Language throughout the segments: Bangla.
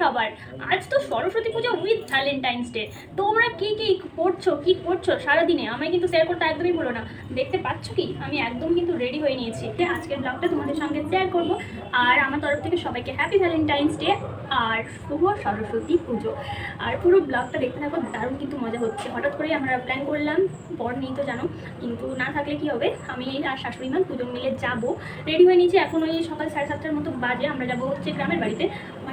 সবার। আজ তো সরস্বতী পুজো উইথ ভ্যালেন্টাইন্স ডে তোমরা কি কি করছ কি করছ সারাদিনে? আমায় কিন্তু শেয়ার করতে একদমই বলো না। দেখতে পাচ্ছ কি? আমি একদম কিন্তু রেডি হয়ে নিয়েছি। আজকের ব্লগটা তোমাদের সঙ্গে শেয়ার করব। আর আমার তরফ থেকে সবাইকে হ্যাপি ভ্যালেন্টাইন্স ডে আর শুভ সরস্বতী পুজো। আর পুরো ব্লগটা দেখতে থাকো, দারুণ কিন্তু মজা হচ্ছে। হঠাৎ করেই আমরা প্ল্যান করলাম পর নেই তো জানো, কিন্তু না থাকলে কি হবে? আমি আর শাশুড়ি মা দুজন মিলে যাব। রেডি হয়ে নিয়েছি এখন ওই সকাল সাড়ে সাতটার মতো বাজে, আমরা যাব হচ্ছে গ্রামের বাড়িতে।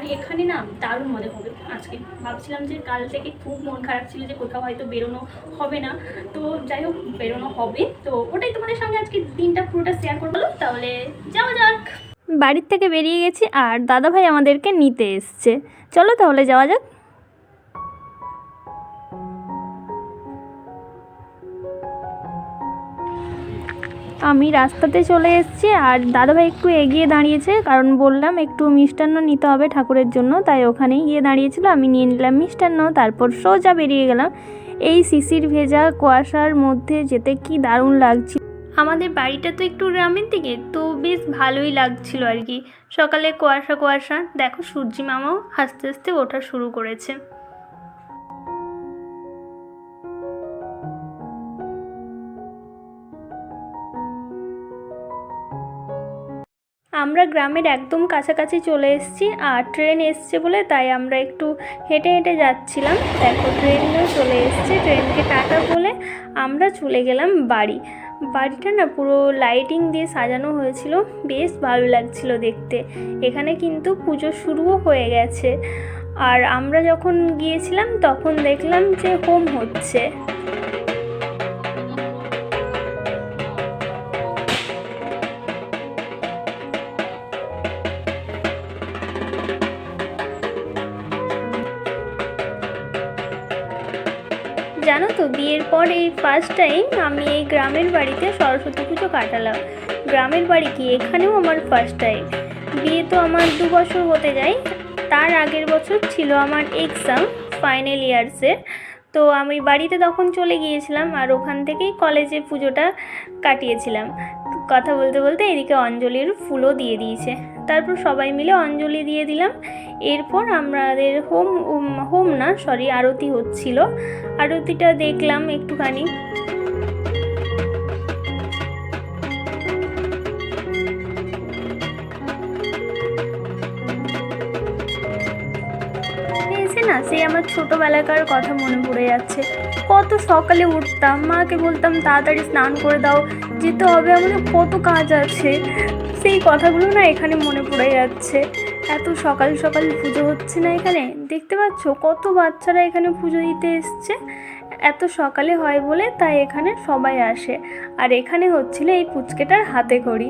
মানে এখানে না দারুণ মজা হবে আজকে ভাবছিলাম যে কাল থেকে খুব মন খারাপ ছিল যে কোথাও হয়তো বেরোনো হবে না। তো যাই হোক, বেরোনো হবে। তো ওটাই তোমাদের সঙ্গে আজকে দিনটা পুরোটা শেয়ার করব। তাহলে যাওয়া যাক। বাড়ির থেকে বেরিয়ে গেছি আর দাদাভাই আমাদেরকে নিতে এসছে। চলো তাহলে যাওয়া যাক। আমি রাস্তাতে চলে এসেছি আর দাদাভাই একটু এগিয়ে দাঁড়িয়েছে, কারণ বললাম একটু মিষ্টান্ন নিতে হবে ঠাকুরের জন্য, তাই ওখানেই গিয়ে দাঁড়িয়েছিল, আমি নিয়ে নিলাম মিষ্টান্ন, তারপর সোজা বেরিয়ে গেলাম। এই শিশির ভেজা কুয়াশার মধ্যে যেতে কি দারুণ লাগছিল। আমাদের বাড়িটা তো একটু গ্রামের দিকে, তো বেশ ভালোই লাগছিল আর কি। সকালে কুয়াশা কুয়াশা, দেখো সূর্যি মামাও আস্তে আস্তে ওঠা শুরু করেছে। আমরা গ্রামের একদম কাছাকাছি চলে এসেছি আর ট্রেন এসছে বলে তাই আমরা একটু হেঁটে হেঁটে যাচ্ছিলাম। দেখো, ট্রেনও চলে এসছে। ট্রেনকে টাটা বলে আমরা চলে গেলাম বাড়ি। বাড়িটা না পুরো লাইটিং দিয়ে সাজানো হয়েছিল। বেশ ভালো লাগছিল দেখতে। এখানে কিন্তু পুজো শুরুও হয়ে গেছে। আর আমরা যখন গিয়েছিলাম তখন দেখলাম যে হোম হচ্ছে। জানো তো, বিয়ের পর এই ফার্স্ট টাইম আমি এই গ্রামের বাড়িতে সরস্বতী পুজো কাটালাম। গ্রামের বাড়ি কি? এখানেও আমার ফার্স্ট টাইম বিয়ে তো আমার দু বছর হতে যায়। তার আগের বছর ছিল আমার এক্সাম ফাইনাল ইয়ার্সের তো আমি বাড়িতে তখন চলে গিয়েছিলাম আর ওখান থেকেই কলেজে পুজোটা কাটিয়েছিলাম। কথা বলতে বলতে এদিকে অঞ্জলির ফুলও দিয়ে দিয়েছে। তারপর সবাই মিলে অঞ্জলি দিয়ে দিলাম। এরপর আমাদের হোম হোম না সরি আরতি হচ্ছিল। আরতিটা দেখলাম একটুখানি। না, সেই আমার ছোটোবেলাকার কথা মনে পড়ে যাচ্ছে। কত সকালে উঠতাম, মাকে বলতাম, তাড়াতাড়ি স্নান করে দাও, যেতে হবে। আমাদের কত কাজ আছে। সেই কথাগুলো না এখানে মনে পড়ে যাচ্ছে। এত সকাল সকাল পুজো হচ্ছে না এখানে। দেখতে পাচ্ছ কত বাচ্চারা এখানে পুজো দিতে এসছে। এত সকালে হয় বলে তাই এখানে সবাই আসে। আর এখানে হচ্ছিল এই পুচকেটার হাতে খড়ি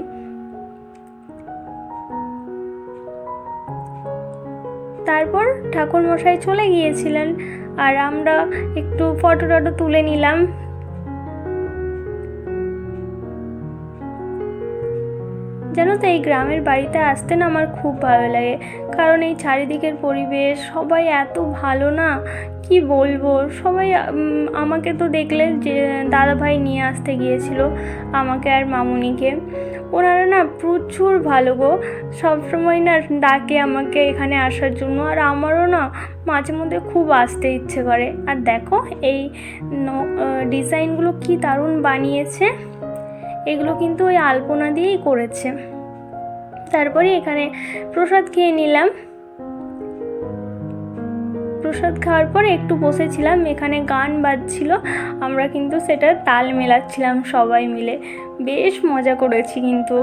তারপর ঠাকুর মশাই চলে গিয়েছিলেন। আর আমরা একটু ফটো টটো তুলে নিলাম। জানো তো এই গ্রামের বাড়িতে আসতে না আমার খুব ভালো লাগে, কারণ এই চারিদিকের পরিবেশ সবাই এত ভালো না, কি বলব? সবাই আমাকে তো দেখলে যে, দাদাভাই নিয়ে আসতে গিয়েছিল, আমাকে আর মামুনিকে। ওনারা না প্রচুর ভালো গো। সবসময় না ডাকে আমাকে এখানে আসার জন্য। আর আমারও না মাঝে মধ্যে খুব আসতে ইচ্ছে করে। আর দেখো এই ডিজাইনগুলো কি দারুণ বানিয়েছে। এগুলো কিন্তু ওই আলপনা দিয়েই করেছে। তারপরে এখানে প্রসাদ খেয়ে নিলাম। প্রসাদ খাওয়ার পরে একটু বসেছিলাম, এখানে গান বাজছিল, আমরা কিন্তু সেটা তাল মেলাচ্ছিলাম সবাই মিলে। বেশ মজা করেছি কিন্তু।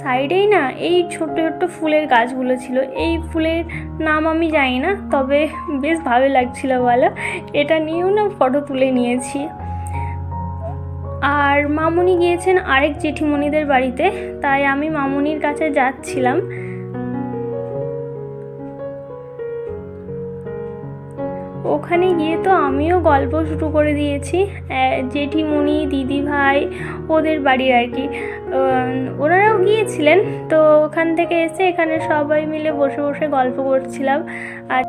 সাইডেই না এই ছোট্ট ছোট্ট ফুলের গাছগুলো ছিল, এই ফুলের নাম আমি জানি না, তবে বেশ ভালো লাগছিল বলো। এটা নিয়েও না ফটো তুলে নিয়েছি। আর মামুনি গিয়েছেন আরেক জেঠিমণিদের বাড়িতে, তাই আমি মামুনির কাছে যাচ্ছিলাম। ওখানে গিয়ে তো আমিও গল্প শুরু করে দিয়েছি। জেঠিমণি দিদি ভাই ওদের বাড়ির আর কি। ওনারাও গিয়েছিলেন, তো ওখান থেকে এসে এখানে সবাই মিলে বসে বসে গল্প করছিলাম। আর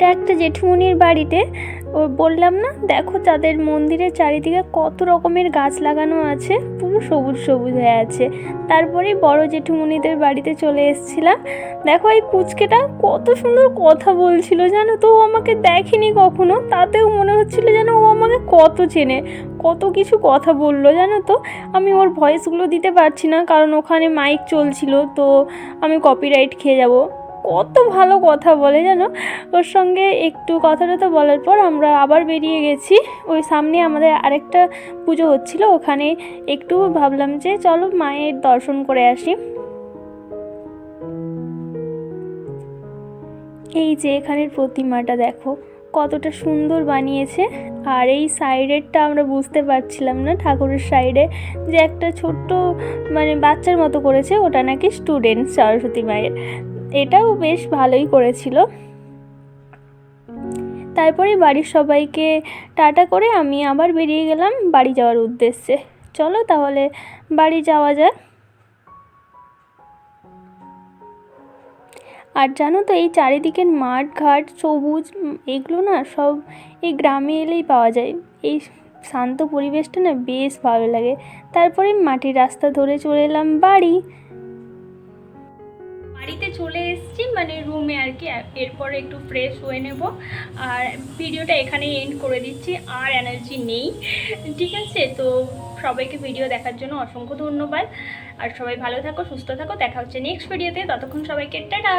এটা একটা জেঠুমনির বাড়িতে, ও বললাম না, দেখো তাদের মন্দিরের চারিদিকে কত রকমের গাছ লাগানো আছে, পুরো সবুজ সবুজ হয়ে আছে। তারপরে বড় জেঠুমনিদের বাড়িতে চলে এসেছিলাম। দেখো এই পুচকেটা কত সুন্দর কথা বলছিল, জানো তো, ও আমাকে দেখেনি কখনো, তাতেও মনে হচ্ছিল যেন ও আমাকে কত চেনে, কত কিছু কথা বলল, জানো তো। আমি ওর ভয়েসগুলো দিতে পারছি না, কারণ ওখানে মাইক চলছিল, তো আমি কপিরাইট খেয়ে যাব। কত ভালো কথা বলে জানো? ওর সঙ্গে একটু কথা টথা বলার পর আমরা আবার বেরিয়ে গেছি। ওই সামনে আমাদের আরেকটা পুজো হচ্ছিল, ওখানে একটু ভাবলাম যে চলো মায়ের দর্শন করে আসি। এই যে এখানের প্রতিমাটা দেখো, কতটা সুন্দর বানিয়েছে। আর এই সাইডেরটা আমরা বুঝতে পারছিলাম না, ঠাকুরের সাইডে যে একটা ছোট্ট মানে বাচ্চার মতো করেছে, ওটা নাকি স্টুডেন্ট সরস্বতী মায়ের। এটাও বেশ ভালোই করেছিল। তারপরে বাড়ির সবাইকে টাটা করে আমি আবার বেরিয়ে গেলাম বাড়ি যাওয়ার উদ্দেশ্যে। চলো তাহলে বাড়ি যাওয়া যাক। আর জানো তো এই চারিদিকের মাঠ, ঘাট, সবুজ, এগুলো না সব এই গ্রামে এলেই পাওয়া যায়। এই শান্ত পরিবেশটা না বেশ ভালো লাগে। তারপরে মাটির রাস্তা ধরে চলে এলাম বাড়ি। বাড়িতে চলে এসেছি মানে রুমে আর কি। এরপরে একটু ফ্রেশ হয়ে নেব। আর ভিডিওটা এখানে এন্ড করে দিচ্ছি, আর এনার্জি নেই। ঠিক আছে? তো সবাইকে ভিডিও দেখার জন্য অসংখ্য ধন্যবাদ। আর সবাই ভালো থাকো, সুস্থ থাকো। দেখা হচ্ছে নেক্সট ভিডিওতে ততক্ষণ সবাইকে টাটা!